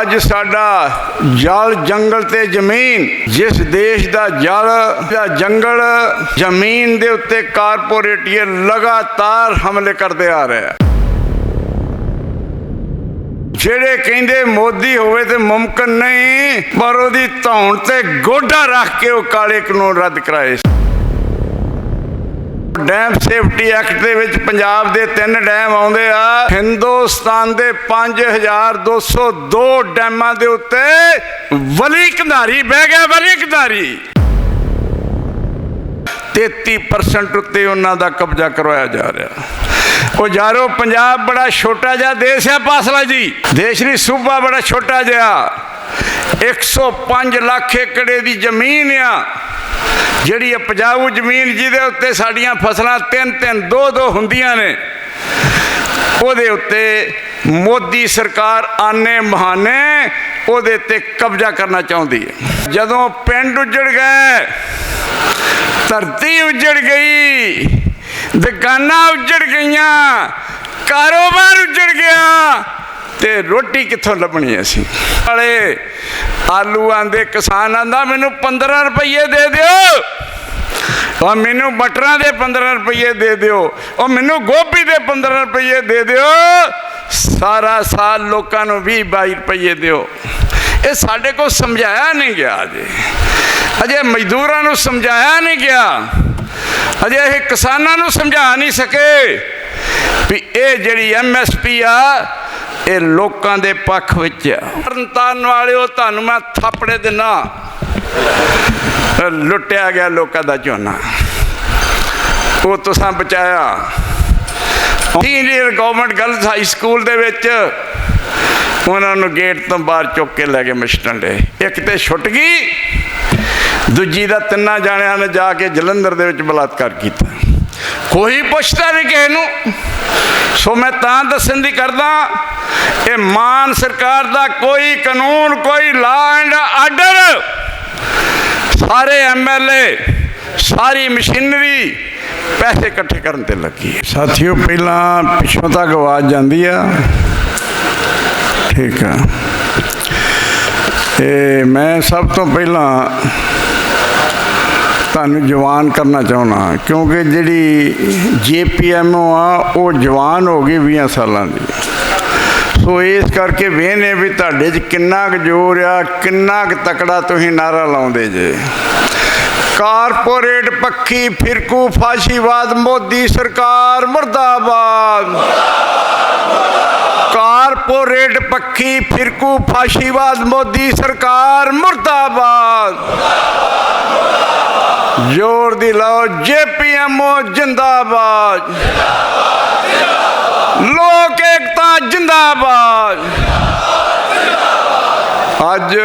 ਅੱਜ ਸਾਡਾ ਜਲ ਜੰਗਲ ਤੇ ਜ਼ਮੀਨ, ਜਿਸ ਦੇਸ਼ ਦਾ ਜਲ ਦਾ ਜੰਗਲ ਜ਼ਮੀਨ ਦੇ ਉੱਤੇ ਕਾਰਪੋਰੇਟੀਏ ਲਗਾਤਾਰ ਹਮਲੇ ਕਰਦੇ ਆ ਰਹੇ ਆ। ਜਿਹੜੇ ਕਹਿੰਦੇ ਮੋਦੀ ਹੋਵੇ ਤੇ ਮੁਮਕਨ ਨਹੀਂ, ਪਰ ਉਹਦੀ ਧੌਣ ਤੇ ਗੋਡਾ ਰੱਖ ਕੇ ਉਹ ਕਾਲੇ ਕਾਨੂੰਨ ਰੱਦ ਕਰਾਏ ਡੈਮ ਸੇਫਟੀ ਐਕਟ ਦੇ ਵਿੱਚ ਪੰਜਾਬ ਦੇ ਤਿੰਨ ਡੈਮ ਆਉਂਦੇ ਆ। ਹਿੰਦੁਸਤਾਨ ਦੇ 5202 ਡੈਮਾਂ ਦੇ ਉੱਤੇ ਵਲੀ ਕੰਧਾਰੀ ਬਹਿ ਗਿਆ ਵਲੀ ਕੰਧਾਰੀ 33% ਉੱਤੇ ਉਹਨਾਂ ਦਾ ਕਬਜ਼ਾ ਕਰਵਾਇਆ ਜਾ ਰਿਹਾ। ਉਹ ਯਾਰੋ ਪੰਜਾਬ ਬੜਾ ਛੋਟਾ ਜਿਹਾ ਦੇਸ਼ ਹੈ ਪਾਸਲਾ ਜੀ। ਦੇਸ਼ ਨਹੀਂ, ਸੂਬਾ ਬੜਾ ਛੋਟਾ ਜਿਹਾ। 105 ਲੱਖ ਏਕੜੇ ਦੀ ਜ਼ਮੀਨ ਆ। ਜਿਹੜੀ ਉਪਜਾਊ ਜ਼ਮੀਨ ਜਿਹਦੇ ਉੱਤੇ ਸਾਡੀਆਂ ਫਸਲਾਂ ਤਿੰਨ ਤਿੰਨ, ਦੋ ਦੋ ਹੁੰਦੀਆਂ ਨੇ, ਉਹਦੇ ਉੱਤੇ ਮੋਦੀ ਸਰਕਾਰ ਆਨੇ ਬਹਾਨੇ ਉਹਦੇ ਤੇ ਕਬਜ਼ਾ ਕਰਨਾ ਚਾਹੁੰਦੀ ਹੈ। ਜਦੋਂ ਪਿੰਡ ਉੱਜੜ ਗਏ, ਧਰਤੀ ਉੱਜੜ ਗਈ, ਦੁਕਾਨਾਂ ਉੱਜੜ ਗਈਆਂ, ਕਾਰੋਬਾਰ ਉੱਜੜ ਗਿਆ ਤੇ ਰੋਟੀ ਕਿੱਥੋਂ ਲੱਭਣੀ ਅਸੀਂ? ਵਾਲੇ ਆਲੂ ਆਂਦੇ, ਕਿਸਾਨ ਆਂਦਾ, ਮੈਨੂੰ 15 ਰੁਪਏ ਦੇ ਦਿਓ। ਉਹ ਮੈਨੂੰ ਮਟਰਾਂ ਦੇ 15 ਰੁਪਏ ਦੇ ਦਿਓ। ਉਹ ਮੈਨੂੰ ਗੋਭੀ ਦੇ 15 ਰੁਪਏ ਦੇ ਦਿਓ। ਸਾਰਾ ਸਾਲ ਲੋਕਾਂ ਨੂੰ 20 22 ਰੁਪਏ ਦਿਓ। ਇਹ ਸਾਡੇ ਕੋਲ ਸਮਝਾਇਆ ਨਹੀਂ ਗਿਆ ਅਜੇ। ਅਜੇ ਮਜ਼ਦੂਰਾਂ ਨੂੰ ਸਮਝਾਇਆ ਨਹੀਂ ਗਿਆ। ਅਜੇ ਇਹ ਕਿਸਾਨਾਂ ਨੂੰ ਸਮਝਾ ਨਹੀਂ ਸਕੇ ਵੀ ਇਹ ਜਿਹੜੀ ਐਮਐਸਪੀ ਆ ਇਹ ਲੋਕਾਂ ਦੇ ਪੱਖ ਵਿੱਚ ਆ। ਤਰਨਤਾਰਨ ਵਾਲਿਓ, ਤੁਹਾਨੂੰ ਮੈਂ ਥਾਪੜੇ ਦਿਨਾ। ਲੁੱਟਿਆ ਗਿਆ ਲੋਕਾਂ ਦਾ ਝੋਨਾ। ਉਹ ਤੁਸਾਂ ਬਚਾਇਆ। Senior government girls high school ਦੇ ਵਿੱਚ, ਉਹਨਾਂ ਨੂੰ ਗੇਟ ਤੋਂ ਬਾਹਰ ਚੁੱਕ ਕੇ ਲੈ ਗਏ ਮਿਸ਼ਟਨ ਡੇ ਇੱਕ ਤੇ ਛੁੱਟ ਗਈ, ਦੂਜੀ ਦਾ ਤਿੰਨਾਂ ਜਾਣਿਆਂ ਨੇ ਜਾ ਕੇ ਜਲੰਧਰ ਦੇ ਵਿੱਚ ਬਲਾਤਕਾਰ ਕੀਤਾ। ਕੋਈ ਪੁੱਛਦਾ ਨਹੀਂ ਕਿਸੇ ਨੂੰ। ਸੋ ਮੈਂ ਤਾਂ ਦੱਸਣ ਦੀ ਕਰਦਾ, ਇਹ ਮਾਨ ਸਰਕਾਰ ਦਾ ਕੋਈ ਕਾਨੂੰਨ, ਕੋਈ ਲਾ ਐਂਡ ਆਰਡਰ ਸਾਰੇ ਐਮਐਲਏ ਸਾਰੀ ਮਸ਼ੀਨਰੀ ਪੈਸੇ ਇਕੱਠੇ ਕਰਨ ਤੇ ਲੱਗੀ ਹੈ। ਸਾਥੀਓ, ਪਹਿਲਾਂ ਪਿੱਛੋਂ ਤੱਕ ਆਵਾਜ਼ ਜਾਂਦੀ ਆ। ਠੀਕ ਆ। ਤੇ ਮੈਂ ਸਭ ਤੋਂ ਪਹਿਲਾਂ ਤੁਹਾਨੂੰ ਜਵਾਨ ਕਰਨਾ ਚਾਹੁੰਦਾ ਕਿਉਂਕਿ ਜਿਹੜੀ ਜੀਪੀਐਮਓ ਆ, ਉਹ ਜਵਾਨ ਹੋ ਗਈ 20 ਸਾਲਾਂ ਦੀ। ਸੋ ਇਸ ਕਰਕੇ ਵੇਨੇ ਵੀ ਤੁਹਾਡੇ 'ਚ ਕਿੰਨਾ ਕੁ ਜ਼ੋਰ ਆ, ਕਿੰਨਾ ਕੁ ਤਕੜਾ ਤੁਸੀਂ ਨਾਰਾ ਲਾਉਂਦੇ ਜੇ। ਕਾਰਪੋਰੇਟ ਪੱਖੀ ਫਿਰਕੂ ਫਾਸ਼ੀਵਾਦ, ਮੋਦੀ ਸਰਕਾਰ ਮਰਦਾਬਾਦ। ਕਾਰਪੋਰੇਟ ਪੱਖੀ ਫਿਰਕੂ ਫਾਸ਼ੀਵਾਦ, ਮੋਦੀ ਸਰਕਾਰ ਮਰਦਾਬਾਦ। ਜ਼ੋਰ ਦੀ ਲਾਓ, ਜੇਪੀਐਮਓ ਜਿੰਦਾਬਾਦ। ਲੋਕ ਏਕਤਾ ਜਿੰਦਾਬਾਦ। ਅੱਜ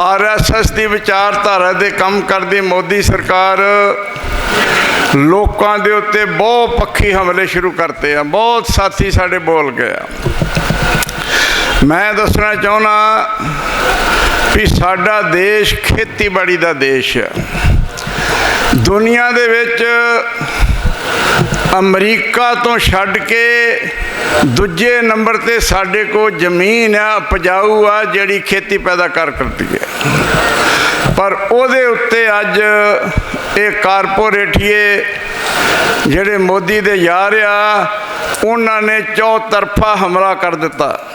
ਆਰਐਸਐਸ ਦੀ ਵਿਚਾਰਧਾਰਾ ਦੇ ਕੰਮ ਕਰਦੀ ਮੋਦੀ ਸਰਕਾਰ ਲੋਕਾਂ ਦੇ ਉੱਤੇ ਬਹੁਤ ਪੱਖੀ ਹਮਲੇ ਸ਼ੁਰੂ ਕਰਤੇ ਆ। ਬਹੁਤ ਸਾਥੀ ਸਾਡੇ ਬੋਲ ਗਏ ਆ। ਮੈਂ ਦੱਸਣਾ ਚਾਹੁੰਦਾ ਵੀ ਸਾਡਾ ਦੇਸ਼ ਖੇਤੀਬਾੜੀ ਦਾ ਦੇਸ਼ ਹੈ। ਦੁਨੀਆ ਦੇ ਵਿੱਚ ਅਮਰੀਕਾ ਤੋਂ ਛੱਡ ਕੇ ਦੂਜੇ ਨੰਬਰ ਤੇ ਸਾਡੇ ਕੋਲ ਜ਼ਮੀਨ ਆ, ਉਪਜਾਊ ਆ, ਜਿਹੜੀ ਖੇਤੀ ਪੈਦਾ ਕਰ ਕਰਦੀ ਹੈ। ਪਰ ਉਹਦੇ ਉੱਤੇ ਅੱਜ ਇਹ ਕਾਰਪੋਰੇਟੀਏ ਜਿਹੜੇ ਮੋਦੀ ਦੇ ਯਾਰ ਆ, ਉਹਨਾਂ ਨੇ ਚੌਤਰਫਾ ਹਮਲਾ ਕਰ ਦਿੱਤਾ।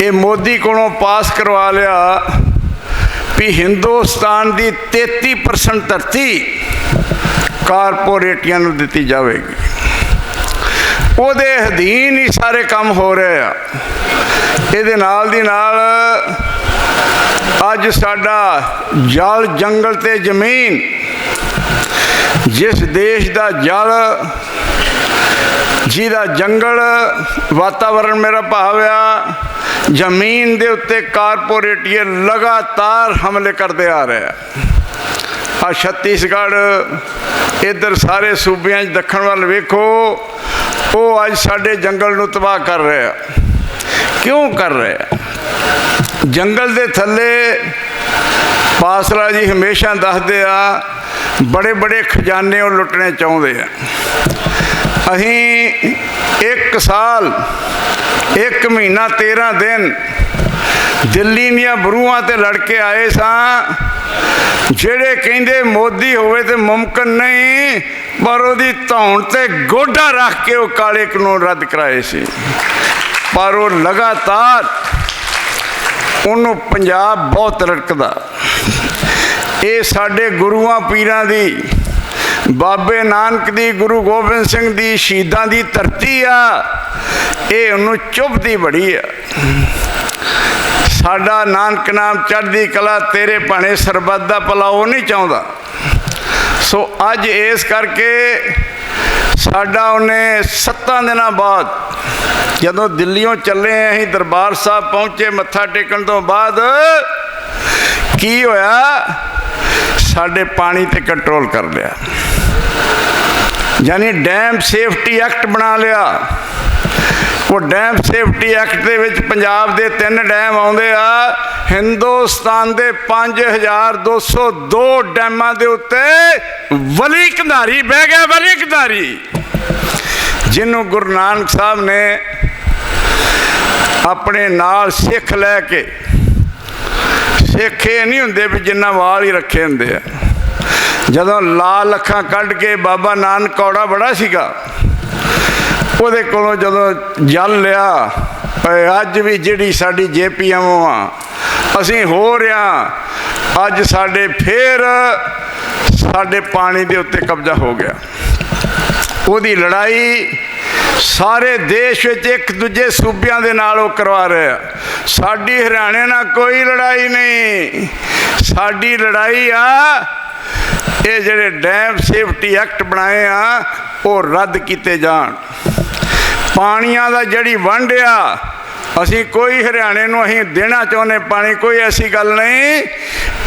ਇਹ ਮੋਦੀ ਕੋਲੋਂ ਪਾਸ ਕਰਵਾ ਲਿਆ ਵੀ ਹਿੰਦੁਸਤਾਨ ਦੀ 33% ਧਰਤੀ ਕਾਰਪੋਰੇਟੀਆਂ ਨੂੰ ਦਿੱਤੀ ਜਾਵੇਗੀ। ਉਹਦੇ ਅਧੀਨ ਹੀ ਸਾਰੇ ਕੰਮ ਹੋ ਰਹੇ ਆ। ਇਹਦੇ ਨਾਲ ਦੀ ਨਾਲ ਅੱਜ ਸਾਡਾ ਜਲ ਜੰਗਲ ਤੇ ਜ਼ਮੀਨ, ਜਿਸ ਦੇਸ਼ ਦਾ ਜਲ, ਜਿਹਦਾ ਜੰਗਲ ਵਾਤਾਵਰਣ ਮੇਰਾ ਭਾਵ ਆ ਜ਼ਮੀਨ ਦੇ ਉੱਤੇ ਕਾਰਪੋਰੇਟੀਏ ਲਗਾਤਾਰ ਹਮਲੇ ਕਰਦੇ ਆ ਰਹੇ ਆ। ਆ ਛੱਤੀਸਗੜ੍ਹ, ਇਧਰ ਸਾਰੇ ਸੂਬਿਆਂ 'ਚ ਦੱਖਣ ਵੱਲ ਵੇਖੋ, ਉਹ ਅੱਜ ਸਾਡੇ ਜੰਗਲ ਨੂੰ ਤਬਾਹ ਕਰ ਰਹੇ ਆ। ਕਿਉਂ ਕਰ ਰਹੇ ਆ? ਜੰਗਲ ਦੇ ਥੱਲੇ ਪਾਸਰਾ ਜੀ ਹਮੇਸ਼ਾ ਦੱਸਦੇ ਆ ਬੜੇ ਬੜੇ ਖਜ਼ਾਨੇ ਉਹ ਲੁੱਟਣੇ ਚਾਹੁੰਦੇ ਆ। ਅਸੀਂ ਇੱਕ ਸਾਲ ਇੱਕ ਮਹੀਨਾ 13 ਦਿਨ ਦਿੱਲੀ ਦੀਆਂ ਬਰੂਆਂ ਤੇ ਲੜ ਕੇ ਆਏ ਸਾਂ। ਜਿਹੜੇ ਕਹਿੰਦੇ ਮੋਦੀ ਹੋਵੇ ਤੇ ਮੁਮਕਨ ਨਹੀਂ, ਪਰ ਉਹਦੀ ਧੌਣ ਤੇ ਗੋਡਾ ਰੱਖ ਕੇ ਉਹ ਕਾਲੇ ਕਾਨੂੰਨ ਰੱਦ ਕਰਾਏ ਸੀ। ਪਰ ਉਹ ਲਗਾਤਾਰ ਉਹਨੂੰ ਪੰਜਾਬ ਬਹੁਤ ਰੜਕਦਾ। ਇਹ ਸਾਡੇ ਗੁਰੂਆਂ ਪੀਰਾਂ ਦੀ, ਬਾਬੇ ਨਾਨਕ ਦੀ, ਗੁਰੂ ਗੋਬਿੰਦ ਸਿੰਘ ਦੀ ਸ਼ਹੀਦਾਂ ਦੀ ਧਰਤੀ ਆ। ਇਹ ਉਹਨੂੰ ਚੁੱਭਦੀ ਬੜੀ ਆ। ਸਾਡਾ ਨਾਨਕ ਨਾਮ ਚੜ੍ਹਦੀ ਕਲਾ, ਤੇਰੇ ਭਾਣੇ ਸਰਬੱਤ ਦਾ ਭਲਾ ਉਹ ਨਹੀਂ ਚਾਹੁੰਦਾ। ਸੋ ਅੱਜ ਇਸ ਕਰਕੇ ਸਾਡਾ ਉਹਨੇ ਸੱਤਾਂ ਦਿਨਾਂ ਬਾਅਦ, ਜਦੋਂ ਦਿੱਲੀੋਂ ਚੱਲੇ ਅਸੀਂ ਦਰਬਾਰ ਸਾਹਿਬ ਪਹੁੰਚੇ, ਮੱਥਾ ਟੇਕਣ ਤੋਂ ਬਾਅਦ, ਕੀ ਹੋਇਆ? ਸਾਡੇ ਪਾਣੀ ਤੇ ਕੰਟਰੋਲ ਕਰ ਲਿਆ। ਯਾਨੀ ਡੈਮ ਸੇਫਟੀ ਐਕਟ ਬਣਾ ਲਿਆ। ਉਹ ਡੈਮ ਸੇਫਟੀ ਐਕਟ ਦੇ ਵਿੱਚ ਪੰਜਾਬ ਦੇ ਤਿੰਨ ਡੈਮ ਆਉਂਦੇ ਆ। ਹਿੰਦੁਸਤਾਨ ਦੇ 5202 ਡੈਮਾਂ ਦੇ ਉੱਤੇ ਵਲੀ ਕੰਧਾਰੀ ਬਹਿ ਗਿਆ ਵਲੀ ਕੰਧਾਰੀ ਜਿਹਨੂੰ ਗੁਰੂ ਨਾਨਕ ਸਾਹਿਬ ਨੇ ਆਪਣੇ ਨਾਲ ਸਿੱਖ ਲੈ ਕੇ, ਸਿੱਖ ਇਹ ਨਹੀਂ ਹੁੰਦੇ ਵੀ ਜਿੰਨਾ ਵਾਲ ਹੀ ਰੱਖੇ ਹੁੰਦੇ ਆ। ਜਦੋਂ ਲਾਲ ਅੱਖਾਂ ਕੱਢ ਕੇ ਬਾਬਾ ਨਾਨਕ ਕੌੜਾ ਬੜਾ ਸੀਗਾ ਉਹਦੇ ਕੋਲੋਂ ਜਦੋਂ ਜਲ ਲਿਆ ਅੱਜ ਵੀ ਜਿਹੜੀ ਸਾਡੀ ਜੇਪੀਐਮ ਆ ਅਸੀਂ ਹੋ ਰਿਆ, ਅੱਜ ਸਾਡੇ ਫੇਰ ਸਾਡੇ ਪਾਣੀ ਦੇ ਉੱਤੇ ਕਬਜ਼ਾ ਹੋ ਗਿਆ। ਉਹਦੀ ਲੜਾਈ ਸਾਰੇ ਦੇਸ਼ ਵਿੱਚ ਇੱਕ ਦੂਜੇ ਸੂਬਿਆਂ ਦੇ ਨਾਲ ਉਹ ਕਰਵਾ ਰਹੇ ਆ। ਸਾਡੀ ਹਰਿਆਣੇ ਨਾਲ ਕੋਈ ਲੜਾਈ ਨਹੀਂ। ਸਾਡੀ ਲੜਾਈ ਆ, ਇਹ ਜਿਹੜੇ ਡੈਮ ਸੇਫਟੀ ਐਕਟ ਬਣਾਏ ਆ ਉਹ ਰੱਦ ਕੀਤੇ ਜਾਣ। ਪਾਣੀਆਂ ਦਾ ਜਿਹੜੀ ਵੰਡ ਆ, ਅਸੀਂ ਕੋਈ ਹਰਿਆਣੇ ਨੂੰ ਅਸੀਂ ਦੇਣਾ ਚਾਹੁੰਦੇ ਪਾਣੀ, ਕੋਈ ਐਸੀ ਗੱਲ ਨਹੀਂ,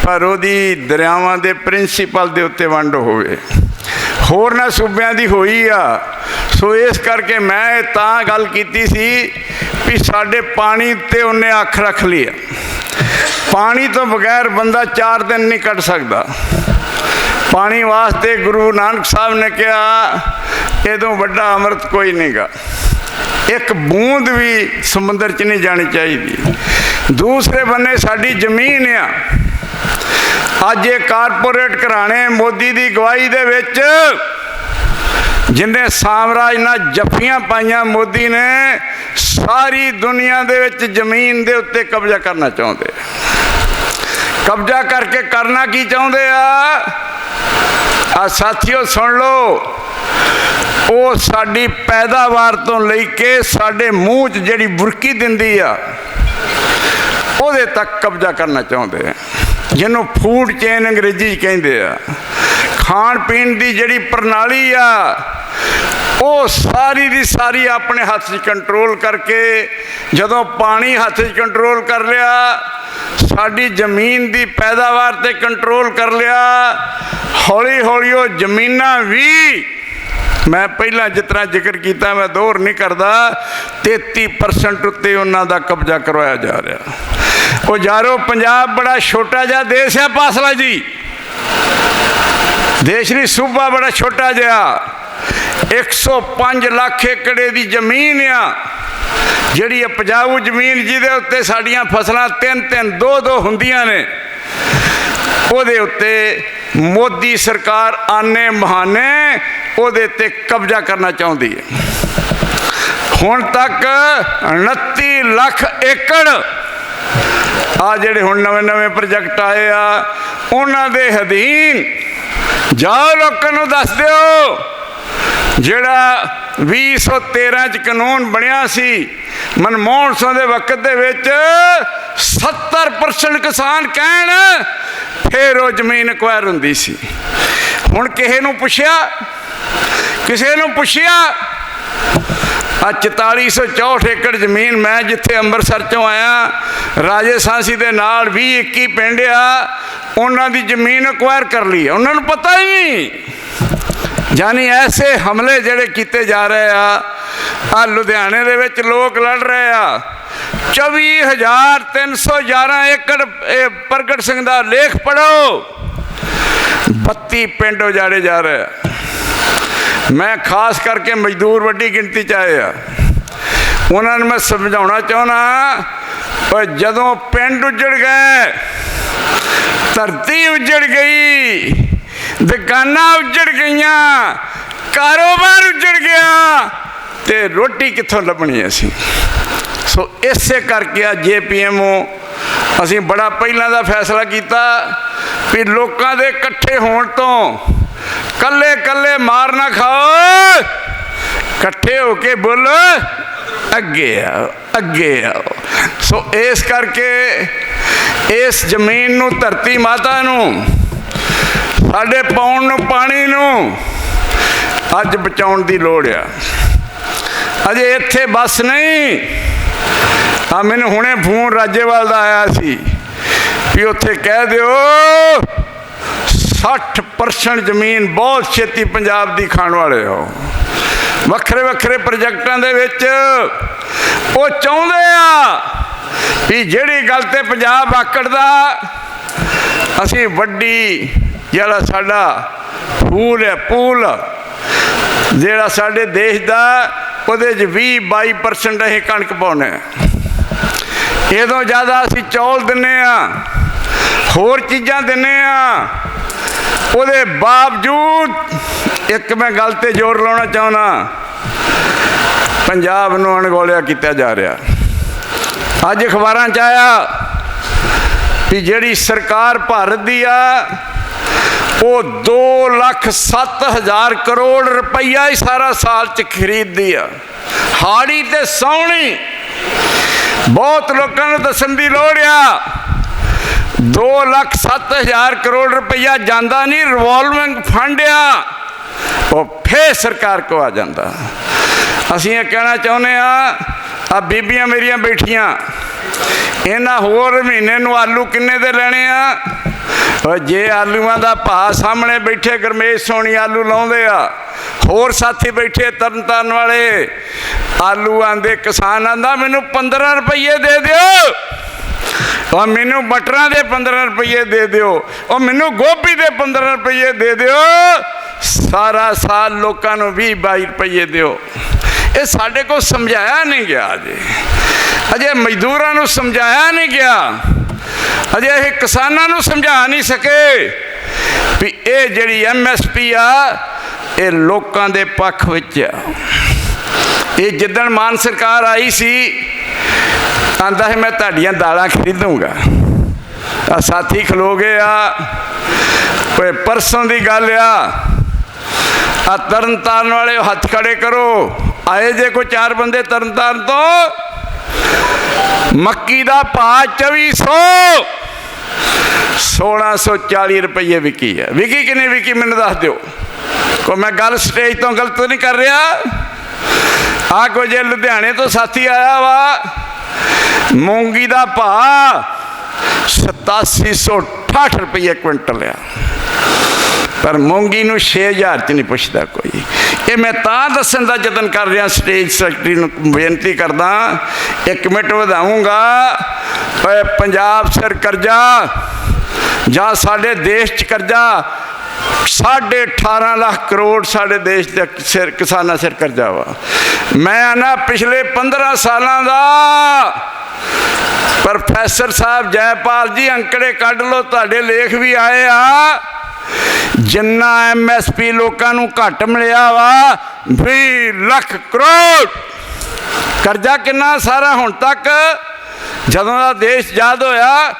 ਪਰ ਉਹਦੀ ਦਰਿਆਵਾਂ ਦੇ ਪ੍ਰਿੰਸੀਪਲ ਦੇ ਉੱਤੇ ਵੰਡ ਹੋਵੇ। ਹੋਰ ਨਾ ਸੂਬਿਆਂ ਦੀ ਹੋਈ ਆ। ਸੋ ਇਸ ਕਰਕੇ ਮੈਂ ਇਹ ਤਾਂ ਗੱਲ ਕੀਤੀ ਸੀ ਵੀ ਸਾਡੇ ਪਾਣੀ ਤੇ ਉਹਨੇ ਅੱਖ ਰੱਖ ਲਈ ਆ। ਪਾਣੀ ਤੋਂ ਬਗੈਰ ਬੰਦਾ 4 ਦਿਨ ਨਹੀਂ ਕੱਢ ਸਕਦਾ। ਪਾਣੀ ਵਾਸਤੇ ਗੁਰੂ ਨਾਨਕ ਸਾਹਿਬ ਨੇ ਕਿਹਾ, ਇਹਦੋਂ ਵੱਡਾ ਅੰਮ੍ਰਿਤ ਕੋਈ ਨਹੀਂਗਾ। ਇੱਕ ਬੂੰਦ ਵੀ ਸਮੁੰਦਰ 'ਚ ਨਹੀਂ ਜਾਣੀ ਚਾਹੀਦੀ। ਦੂਸਰੇ ਬੰਨੇ ਸਾਡੀ ਜ਼ਮੀਨ ਆ। ਅੱਜ ਇਹ ਕਾਰਪੋਰੇਟ ਘਰਾਣੇ ਮੋਦੀ ਦੀ ਗਵਾਹੀ ਦੇ ਵਿੱਚ ਜਿੰਨੇ ਸਾਮਰਾਜ ਨਾਲ ਜੱਫੀਆਂ ਪਾਈਆਂ ਮੋਦੀ ਨੇ, ਸਾਰੀ ਦੁਨੀਆ ਦੇ ਵਿੱਚ ਜ਼ਮੀਨ ਦੇ ਉੱਤੇ ਕਬਜ਼ਾ ਕਰਨਾ ਚਾਹੁੰਦੇ ਕਬਜ਼ਾ ਕਰਕੇ ਕਰਨਾ ਕੀ ਚਾਹੁੰਦੇ ਆ? ਆ ਸਾਥੀਓ ਸੁਣ ਲਓ। ਉਹ ਸਾਡੀ ਪੈਦਾਵਾਰ ਤੋਂ ਲੈ ਕੇ ਸਾਡੇ ਮੂੰਹ 'ਚ ਜਿਹੜੀ ਬੁਰਕੀ ਦਿੰਦੀ ਆ, ਉਹਦੇ ਤੱਕ ਕਬਜ਼ਾ ਕਰਨਾ ਚਾਹੁੰਦੇ ਆ। ਜਿਹਨੂੰ ਫੂਡ ਚੇਨ ਅੰਗਰੇਜ਼ੀ ਕਹਿੰਦੇ ਆ। ਖਾਣ ਪੀਣ ਦੀ ਜਿਹੜੀ ਪ੍ਰਣਾਲੀ ਆ, ਉਹ ਸਾਰੀ ਦੀ ਸਾਰੀ ਆਪਣੇ ਹੱਥ 'ਚ ਕੰਟਰੋਲ ਕਰਕੇ, ਜਦੋਂ ਪਾਣੀ ਹੱਥ 'ਚ ਕੰਟਰੋਲ ਕਰ ਲਿਆ ਸਾਡੀ ਜ਼ਮੀਨ ਦੀ ਪੈਦਾਵਾਰ ਤੇ ਕੰਟਰੋਲ ਕਰ ਲਿਆ। ਹੌਲੀ ਹੌਲੀ ਉਹ ਜ਼ਮੀਨਾਂ ਵੀ ਮੈਂ ਪਹਿਲਾਂ ਜਿਤਨਾ ਜ਼ਿਕਰ ਕੀਤਾ, ਮੈਂ ਦੋਹਰ ਨਹੀਂ ਕਰਦਾ 33% ਉੱਤੇ ਉਹਨਾਂ ਦਾ ਕਬਜ਼ਾ ਕਰਵਾਇਆ ਜਾ ਰਿਹਾ। ਉਹ ਯਾਰੋ, ਪੰਜਾਬ ਬੜਾ ਛੋਟਾ ਜਿਹਾ ਦੇਸ਼ ਹੈ ਪਾਸਲਾ ਜੀ। ਦੇਸ਼ ਨਹੀਂ, ਸੂਬਾ ਬੜਾ ਛੋਟਾ ਜਿਹਾ। 105 ਲੱਖ ਏਕੜੇ ਦੀ ਜ਼ਮੀਨ ਆ। ਜਿਹੜੀ ਉਪਜਾਊ ਜ਼ਮੀਨ ਜਿਹਦੇ ਉੱਤੇ ਸਾਡੀਆਂ ਫਸਲਾਂ ਤਿੰਨ ਤਿੰਨ, ਦੋ ਦੋ ਹੁੰਦੀਆਂ ਨੇ, ਉਹਦੇ ਉੱਤੇ ਮੋਦੀ ਸਰਕਾਰ ਆਨੇ ਬਹਾਨੇ ਉਹਦੇ ਤੇ ਕਬਜ਼ਾ ਕਰਨਾ ਚਾਹੁੰਦੀ ਹੈ। ਹੁਣ ਤੱਕ 29 ਲੱਖ ਏਕੜ ਆ ਜਿਹੜੇ ਹੁਣ ਨਵੇਂ ਨਵੇਂ ਪ੍ਰੋਜੈਕਟ ਆਏ ਆ, ਉਹਨਾਂ ਦੇ ਅਧੀਨ ਜਾਓ ਲੋਕਾਂ ਨੂੰ ਦੱਸ ਦਿਓ, ਜਿਹੜਾ 2013 ਚ ਕਾਨੂੰਨ ਬਣਿਆ ਸੀ ਮਨਮੋਹਨ ਸਿੰਘ ਦੇ ਵਕਤ ਦੇ ਵਿੱਚ 70% ਕਿਸਾਨ ਕਹਿਣ, ਫਿਰ ਉਹ ਜ਼ਮੀਨ ਅਕਵਾਇਰ ਹੁੰਦੀ ਸੀ। ਹੁਣ ਕਿਸੇ ਨੂੰ ਪੁੱਛਿਆ, ਕਿਸੇ ਨੂੰ ਪੁੱਛਿਆ, ਆ 4464 ਏਕੜ ਜ਼ਮੀਨ ਮੈਂ ਜਿੱਥੇ ਅੰਮ੍ਰਿਤਸਰ ਚੋਂ ਆਇਆ, ਰਾਜੇ ਸਾਂਸੀ ਦੇ ਨਾਲ 20 21 ਪਿੰਡ ਆ, ਉਹਨਾਂ ਦੀ ਜ਼ਮੀਨ ਅਕਵਾਇਰ ਕਰ ਲਈ ਉਹਨਾਂ ਨੂੰ ਪਤਾ ਹੀ ਨਹੀਂ। ਯਾਨੀ ਐਸੇ ਹਮਲੇ ਜਿਹੜੇ ਕੀਤੇ ਜਾ ਰਹੇ ਆ ਆ ਲੁਧਿਆਣੇ ਦੇ ਵਿੱਚ ਲੋਕ ਲੜ ਰਹੇ ਆ। 24311 ਏਕੜ, ਇਹ ਪ੍ਰਗਟ ਸਿੰਘ ਦਾ ਲੇਖ ਪੜੋ 32 ਪਿੰਡ ਉਜਾੜੇ ਜਾ ਰਹੇ ਮੈਂ ਖਾਸ ਕਰਕੇ ਮਜ਼ਦੂਰ ਵੱਡੀ ਗਿਣਤੀ ਚ ਆਏ ਆ। ਉਹਨਾਂ ਨੂੰ ਮੈਂ ਸਮਝਾਉਣਾ ਚਾਹੁੰਦਾ ਓਏ ਜਦੋਂ ਪਿੰਡ ਉੱਜੜ ਗਏ, ਧਰਤੀ ਉੱਜੜ ਗਈ, ਦੁਕਾਨਾਂ ਉੱਜੜ ਗਈਆਂ, ਕਾਰੋਬਾਰ ਉੱਜੜ ਗਿਆ ਤੇ ਰੋਟੀ ਕਿੱਥੋਂ ਲੱਭਣੀ ਅਸੀਂ? ਸੋ ਇਸੇ ਕਰਕੇ ਆ ਜੇਪੀਐਮਓ ਅਸੀਂ ਬੜਾ ਪਹਿਲਾਂ ਦਾ ਫੈਸਲਾ ਕੀਤਾ ਵੀ ਲੋਕਾਂ ਦੇ ਇਕੱਠੇ ਹੋਣ ਤੋਂ ਕੱਲੇ ਕੱਲੇ ਮਾਰ ਨਾ ਖਾਓ। ਇਕੱਠੇ ਹੋ ਕੇ ਬੋਲੋ, ਅੱਗੇ ਆਓ ਅੱਗੇ ਆਓ। ਸੋ ਇਸ ਕਰਕੇ ਇਸ ਜ਼ਮੀਨ ਨੂੰ, ਧਰਤੀ ਮਾਤਾ ਨੂੰ, ਸਾਡੇ ਪਾਉਣ ਨੂੰ, ਪਾਣੀ ਨੂੰ ਅੱਜ ਬਚਾਉਣ ਦੀ ਲੋੜ ਆ। ਅਜੇ ਇੱਥੇ ਬਸ ਨਹੀਂ। ਆ ਮੈਨੂੰ ਹੁਣੇ ਫੋਨ ਰਾਜੇਵਾਲ ਦਾ ਆਇਆ ਸੀ ਵੀ ਉੱਥੇ ਕਹਿ ਦਿਓ 60% ਜ਼ਮੀਨ ਬਹੁਤ ਛੇਤੀ ਪੰਜਾਬ ਦੀ ਖਾਣ ਵਾਲੇ ਹੋ। ਵੱਖਰੇ ਵੱਖਰੇ ਪ੍ਰੋਜੈਕਟਾਂ ਦੇ ਵਿੱਚ ਉਹ ਚਾਹੁੰਦੇ ਆ ਵੀ ਜਿਹੜੀ ਗੱਲ ਤੇ ਪੰਜਾਬ ਆਕੜਦਾ, ਅਸੀਂ ਵੱਡੀ ਜਿਹੜਾ ਸਾਡਾ ਫੂਲ ਹੈ, ਪੂਲ ਜਿਹੜਾ ਸਾਡੇ ਦੇਸ਼ ਦਾ ਉਹਦੇ 'ਚ 20 22% ਅਸੀਂ ਕਣਕ ਪਾਉਨੇ ਇਹ ਤੋਂ ਜ਼ਿਆਦਾ ਅਸੀਂ ਚੌਲ ਦਿੰਨੇ ਆ, ਹੋਰ ਚੀਜ਼ਾਂ ਦਿੰਨੇ ਆ। ਉਹਦੇ ਬਾਵਜੂਦ ਇੱਕ ਮੈਂ ਗੱਲ ਤੇ ਜ਼ੋਰ ਲਾਉਣਾ ਚਾਹੁੰਦਾ, ਪੰਜਾਬ ਨੂੰ ਅਣਗੌਲਿਆ ਕੀਤਾ ਜਾ ਰਿਹਾ। ਅੱਜ ਅਖਬਾਰਾਂ 'ਚ ਆਇਆ ਵੀ ਜਿਹੜੀ ਸਰਕਾਰ ਭਾਰਤ ਦੀ ਆ ਉਹ 2 ਲੱਖ 7 ਹਜ਼ਾਰ ਕਰੋੜ ਰੁਪਈਆ ਹੀ ਸਾਰਾ ਸਾਲ 'ਚ ਖਰੀਦਦੀ ਆ। ਹਾੜੀ ਤੇ ਸੌਣੀ ਬਹੁਤ ਲੋਕਾਂ ਨੂੰ ਦੱਸਣ ਦੀ ਲੋੜ ਆ। 2 ਲੱਖ 7 ਹਜ਼ਾਰ ਕਰੋੜ ਰੁਪਈਆ ਜਾਂਦਾ ਨਹੀਂ ਰਿਵੋਲਵਿੰਗ ਫੰਡ ਆ। ਉਹ ਫੇਰ ਸਰਕਾਰ ਕੋ ਆ ਜਾਂਦਾ। ਅਸੀਂ ਇਹ ਕਹਿਣਾ ਚਾਹੁੰਦੇ ਆ ਆ ਬੀਬੀਆਂ ਮੇਰੀਆਂ ਬੈਠੀਆਂ, ਇਹਨਾਂ ਹੋਰ ਮਹੀਨੇ ਨੂੰ ਆਲੂ ਕਿੰਨੇ ਦੇ ਲੈਣੇ ਆ? ਓ ਜੇ ਆਲੂਆਂ ਦਾ ਭਾਅ ਸਾਹਮਣੇ ਬੈਠੇ ਗਰਮੇਸ਼ ਸੋਣੀ ਆਲੂ ਲਾਉਂਦੇ ਆ, ਹੋਰ ਸਾਥੀ ਬੈਠੇ ਤਰਨਤਾਰਨ ਵਾਲੇ, ਆਲੂ ਆਂਦੇ, ਕਿਸਾਨ ਆਂਦਾ, ਮੈਨੂੰ 15 ਰੁਪਏ ਦੇ ਦਿਓ। ਉਹ ਮੈਨੂੰ ਮਟਰਾਂ ਦੇ 15 ਰੁਪਏ ਦੇ ਦਿਓ ਉਹ ਮੈਨੂੰ ਗੋਭੀ ਦੇ 15 ਰੁਪਏ ਦੇ ਦਿਓ। ਸਾਰਾ ਸਾਲ ਲੋਕਾਂ ਨੂੰ 20 22 ਰੁਪਏ ਦਿਓ। ਇਹ ਸਾਡੇ ਕੋਲ ਸਮਝਾਇਆ ਨਹੀਂ ਗਿਆ ਅਜੇ। ਅਜੇ ਮਜ਼ਦੂਰਾਂ ਨੂੰ ਸਮਝਾਇਆ ਨਹੀਂ ਗਿਆ। ਅਜੇ ਇਹ ਕਿਸਾਨਾਂ ਨੂੰ ਸਮਝਾ ਨਹੀਂ ਸਕੇ ਵੀ ਇਹ ਜਿਹੜੀ ਐਮਐਸਪੀ ਆ, ਇਹ ਲੋਕਾਂ ਦੇ ਪੱਖ ਵਿੱਚ ਆ। ਇਹ ਜਿੱਦਣ ਮਾਨ ਸਰਕਾਰ ਆਈ ਸੀ, ਆਂਦਾ ਹੈ ਮੈਂ ਤੁਹਾਡੀਆਂ ਦਾਲਾਂ ਖਰੀਦੂੰਗਾ ਆ ਸਾਥੀ ਖਲੋ ਗਏ ਆ। ਕੋਈ ਪਰਸੋਂ ਦੀ ਗੱਲ ਆ। ਆ ਤਰਨਤਾਰਨ ਵਾਲੇ ਹੱਥ ਖੜੇ ਕਰੋ। ਆਏ ਜੇ ਕੋਈ ਚਾਰ ਬੰਦੇ ਤਰਨਤਾਰਨ ਤੋਂ, ਮੱਕੀ ਦਾ ਭਾਅ 2400 1640 ਰੁਪਏ ਵਿਕੀ ਹੈ। ਵਿਕੀ ਕਿੰਨੀ ਵਿਕੀ ਮੈਨੂੰ ਦੱਸ ਦਿਓ। ਕੋ ਮੈਂ ਗੱਲ ਸਟੇਜ ਤੋਂ ਗਲਤ ਨਹੀਂ ਕਰ ਰਿਹਾ। ਆ ਕੋ ਜੇ ਲੁਧਿਆਣੇ ਤੋਂ ਸਾਥੀ ਆਇਆ ਵਾ, ਮੂੰਗੀ ਦਾ ਭਾਅ 8768 ਰੁਪਏ ਕੁਇੰਟਲ ਆ। ਪਰ ਮੂੰਗੀ ਨੂੰ 6000 ਚ ਨਹੀਂ ਪੁੱਛਦਾ ਕੋਈ। ਇਹ ਮੈਂ ਤਾਂ ਦੱਸਣ ਦਾ ਯਤਨ ਕਰ ਰਿਹਾ, ਸਟੇਜ ਸੈਕਟਰੀ ਨੂੰ ਬੇਨਤੀ ਕਰਦਾ, ਇੱਕ ਮਿੰਟ ਵਧਾਉਂਗਾ ਓਏ ਪੰਜਾਬ ਸਿਰ ਕਰਜ਼ਾ, ਜਾਂ ਸਾਡੇ ਦੇਸ਼ 'ਚ ਕਰਜ਼ਾ? ਸਾਢੇ 18 ਲੱਖ ਕਰੋੜ ਸਾਡੇ ਦੇਸ਼ ਦੇ ਸਿਰ ਕਿਸਾਨਾਂ ਸਿਰ ਕਰਜ਼ਾ ਵਾ। ਮੈਂ ਨਾ ਪਿਛਲੇ 15 ਸਾਲਾਂ ਦਾ ਪ੍ਰੋਫੈਸਰ ਸਾਹਿਬ ਜੈਪਾਲ ਜੀ ਅੰਕੜੇ ਕੱਢ ਲਓ, ਤੁਹਾਡੇ ਲੇਖ ਵੀ ਆਏ ਆ। ਜਿੰਨਾ ਐਮਐਸਪੀ ਲੋਕਾਂ ਨੂੰ ਘੱਟ ਮਿਲਿਆ ਵਾ 20 ਲੱਖ ਕਰੋੜ। ਕਰਜ਼ਾ ਕਿੰਨਾ ਸਾਰਾ ਹੁਣ ਤੱਕ? ਜਦੋਂ ਦਾ ਦੇਸ਼ ਆਜ਼ਾਦ ਹੋਇਆ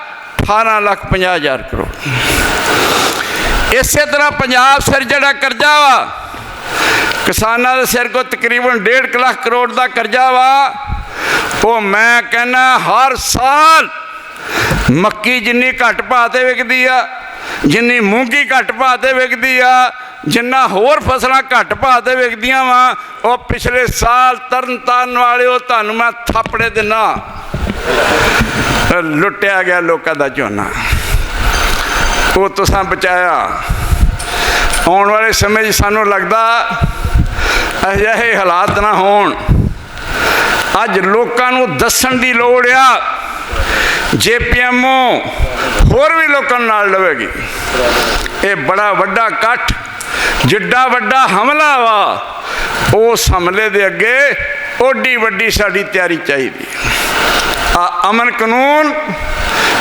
18 ਲੱਖ 50 ਹਜ਼ਾਰ ਕਰੋੜ। ਇਸੇ ਤਰ੍ਹਾਂ ਪੰਜਾਬ ਸਿਰ ਜਿਹੜਾ ਕਰਜ਼ਾ ਵਾ, ਕਿਸਾਨਾਂ ਦੇ ਸਿਰ ਕੋ ਤਕਰੀਬਨ 1.5 ਲੱਖ ਕਰੋੜ ਦਾ ਕਰਜ਼ਾ ਵਾ, ਉਹ ਮੈਂ ਕਹਿੰਨਾ ਹਰ ਸਾਲ ਮੱਕੀ ਜਿੰਨੀ ਘੱਟ ਭਾਅ ਤੇ ਵਿਕਦੀ ਆ ਜਿੰਨੀ ਮੂੰਗੀ ਘੱਟ ਭਾਅ ਤੇ ਵਿਕਦੀ ਆ, ਜਿੰਨਾ ਹੋਰ ਫਸਲਾਂ ਘੱਟ ਭਾਅ ਤੇ ਵਿਕਦੀਆਂ ਵਾ, ਉਹ ਪਿਛਲੇ ਸਾਲ ਤਰਨ ਤਾਰਨ ਵਾਲਿਓ ਤੁਹਾਨੂੰ ਮੈਂ ਥਾਪੜੇ ਦਿਨਾ। ਲੁੱਟਿਆ ਗਿਆ ਲੋਕਾਂ ਦਾ ਝੋਨਾ। ਉਹ ਤੁਸੀਂ ਬਚਾਇਆ। ਆਉਣ ਵਾਲੇ ਸਮੇਂ 'ਚ ਸਾਨੂੰ ਲੱਗਦਾ ਅਜਿਹੇ ਹਾਲਾਤ ਨਾ ਹੋਣ। ਅੱਜ ਲੋਕਾਂ ਨੂੰ ਦੱਸਣ ਦੀ ਲੋੜ ਆ। ਜੇ ਜੇਪੀਐਮਓ ਹੋਰ ਵੀ ਲੋਕਾਂ ਨਾਲ ਲਵੇਗੀ। ਇਹ ਬੜਾ ਵੱਡਾ ਇਕੱਠ, ਜਿੱਡਾ ਵੱਡਾ ਹਮਲਾ ਵਾ ਉਸ ਹਮਲੇ ਦੇ ਅੱਗੇ ਓਡੀ ਵੱਡੀ ਸਾਡੀ ਤਿਆਰੀ ਚਾਹੀਦੀ ਆ ਅਮਨ ਕਾਨੂੰਨ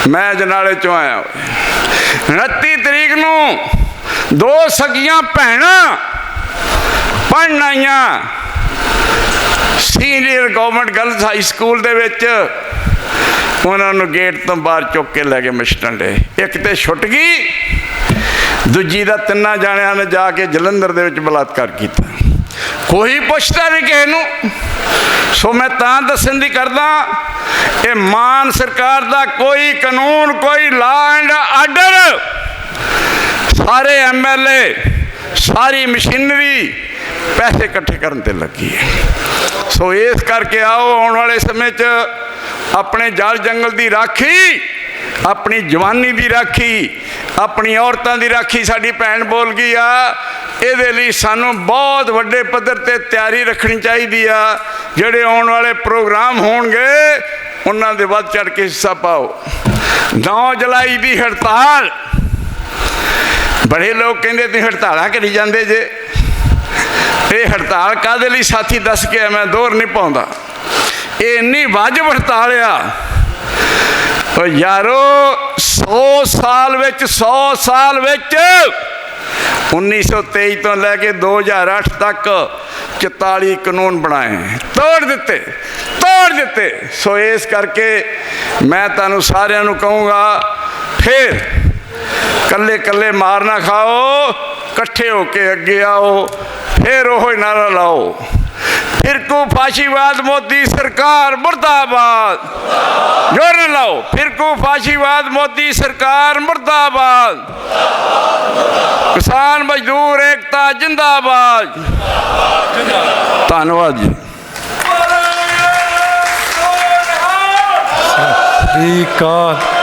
ਮੈਂ ਜਨਾਲੇ ਚੋਂ ਆਇਆ ਹੋਇਆ। 29 ਤਰੀਕ ਨੂੰ ਦੋ ਸਗੀਆਂ ਭੈਣਾਂ ਪੜ੍ਹਨ ਆਈਆਂ। Senior government girls high school ਦੇ ਵਿੱਚ ਉਹਨਾਂ ਨੂੰ ਗੇਟ ਤੋਂ ਬਾਹਰ ਚੁੱਕ ਕੇ ਲੈ ਗਏ ਮਿਸ਼ਟਨ ਡੇ ਇੱਕ ਤੇ ਛੁੱਟ ਗਈ, ਦੂਜੀ ਦਾ ਤਿੰਨਾਂ ਜਾਣਿਆਂ ਨੇ ਜਾ ਕੇ ਜਲੰਧਰ ਦੇ ਵਿੱਚ ਬਲਾਤਕਾਰ ਕੀਤਾ। ਕੋਈ ਪੁੱਛਦਾ ਨਹੀਂ ਕਿਸੇ ਨੂੰ। ਸੋ ਮੈਂ ਤਾਂ ਦੱਸਣ ਦੀ ਕਰਦਾ, ਇਹ ਮਾਨ ਸਰਕਾਰ ਦਾ ਕੋਈ ਕਾਨੂੰਨ, ਕੋਈ ਲਾ ਐਂਡ ਆਰਡਰ ਸਾਰੇ ਐਮਐਲਏ ਸਾਰੀ ਮਸ਼ੀਨਰੀ ਪੈਸੇ ਇਕੱਠੇ ਕਰਨ ਤੇ ਲੱਗੀ ਹੈ। ਸੋ ਇਸ ਕਰਕੇ ਆਓ, ਆਉਣ ਵਾਲੇ ਸਮੇਂ 'ਚ ਆਪਣੇ ਜਲ ਜੰਗਲ ਦੀ ਰਾਖੀ, ਆਪਣੀ ਜਵਾਨੀ ਦੀ ਰਾਖੀ, ਆਪਣੀ ਔਰਤਾਂ ਦੀ ਰਾਖੀ ਸਾਡੀ ਭੈਣ ਬੋਲ ਗਈ ਆ। ਇਹਦੇ ਲਈ ਸਾਨੂੰ ਬਹੁਤ ਵੱਡੇ ਪੱਧਰ ਤੇ ਤਿਆਰੀ ਰੱਖਣੀ ਚਾਹੀਦੀ ਆ। ਜਿਹੜੇ ਆਉਣ ਵਾਲੇ ਪ੍ਰੋਗਰਾਮ ਹੋਣਗੇ, ਉਹਨਾਂ ਦੇ ਵੱਧ ਚੜ ਕੇ ਹਿੱਸਾ ਪਾਓ। 9 ਜੁਲਾਈ ਦੀ ਹੜਤਾਲ। ਬੜੇ ਲੋਕ ਕਹਿੰਦੇ, ਤੁਸੀਂ ਹੜਤਾਲਾਂ ਕਰੀ ਜਾਂਦੇ ਜੇ। ਇਹ ਹੜਤਾਲ ਕਾਦੇ ਲਈ ਸਾਥੀ ਦੱਸ ਕੇ ਮੈਂ ਦੋਰ ਨਹੀਂ ਪਾਉਂਦਾ ਇਹ ਇੰਨੀ ਵੱਜ ਹੜਤਾਲ ਆ ਓ ਯਾਰੋ 100 ਸਾਲ ਵਿੱਚ 100 ਸਾਲ ਵਿੱਚ 1923 ਤੋਂ ਲੈ ਕੇ 2008 ਤੱਕ 44 ਕਾਨੂੰਨ ਬਣਾਏ। ਤੋੜ ਦਿੱਤੇ ਤੋੜ ਦਿੱਤੇ। ਸੋ ਇਸ ਕਰਕੇ ਮੈਂ ਤੁਹਾਨੂੰ ਸਾਰਿਆਂ ਨੂੰ ਕਹੂੰਗਾ, ਫਿਰ ਕੱਲੇ ਕੱਲੇ ਮਾਰ ਨਾ ਖਾਓ, ਇਕੱਠੇ ਹੋ ਕੇ ਅੱਗੇ ਆਓ, ਫਿਰ ਉਹ ਨਾਰਾ ਲਾਓ। ਫਿਰਕੂ ਫਾਸ਼ੀਵਾਦ ਮੋਦੀ ਸਰਕਾਰ ਮੁਰਦਾਬਾਦ ਜੋਰ ਨਾਲ ਲਾਓ ਫਿਰਕੂ ਫਾਸ਼ੀਵਾਦ ਮੋਦੀ ਸਰਕਾਰ ਮੁਰਦਾਬਾਦ ਕਿਸਾਨ ਮਜ਼ਦੂਰ ਏਕਤਾ ਜਿੰਦਾਬਾਦ ਧੰਨਵਾਦ ਜੀ ਸ੍ਰੀ ਅਕਾਲ